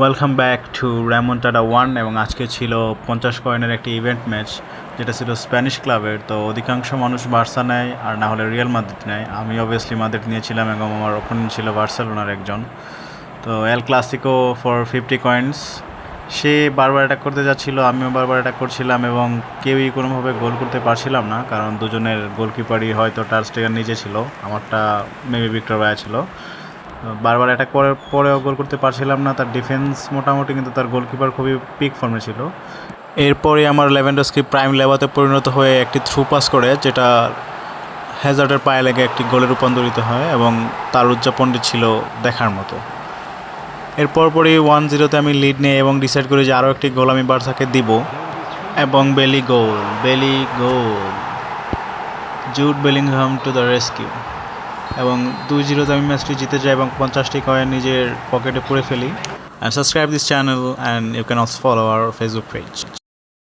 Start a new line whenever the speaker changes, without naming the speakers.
Welcome back to Remontada one এবং আজকে ছিল পঞ্চাশ কয়েনের একটি ইভেন্ট ম্যাচ যেটা ছিল স্প্যানিশ ক্লাবের তো অধিকাংশ মানুষ বার্সা নেয়, আর না হলে রিয়াল মাদ্রিদ নেয়। আমি অবভিয়াসলি মাদ্রিদ নিয়েছিলাম, এবং আমার ওপেনিং ছিল বার্সেলোনার একজন। তো El Clasico for fifty coins সে বারবার অ্যাটাক করতে যাচ্ছিল, আমিও বারবার অ্যাটাক করছিলাম, এবং কেউই কোনোভাবে গোল করতে পারছিলাম না, কারণ দুজনের গোলকিপারই হয়তো টার্স্টেগার নিচে ছিল, আমারটা মেবি ভিক্টর ভাইয়া ছিল। বারবার অ্যাটাক করার পরেও গোল করতে পারছিলাম না। তার ডিফেন্স মোটামুটি কিন্তু তার গোলকিপার খুবই পিক ফর্মে ছিল। এরপরে আমার লেভেন্ডস্কি প্রাইম লেভাতে পরিণত হয়ে একটি থ্রু পাস করে, যেটা হ্যাজার্ডের পায়ে লেগে একটি গোলে রূপান্তরিত হয় এবং তার উদযাপনটি ছিল দেখার মতো। এর পরপরই ওয়ান জিরোতে আমি লিড নিই এবং ডিসাইড করি যে আরও একটি গোল আমি বার্সাকে দিব। এবং Belli goal Belli goal Jude Bellingham to the rescue এবং দুই জিরোতে আমি ম্যাচটি জিতে যাই এবং পঞ্চাশটি কয়েন নিজের পকেটে পুরে ফেলি। And subscribe this channel and you can also follow our Facebook page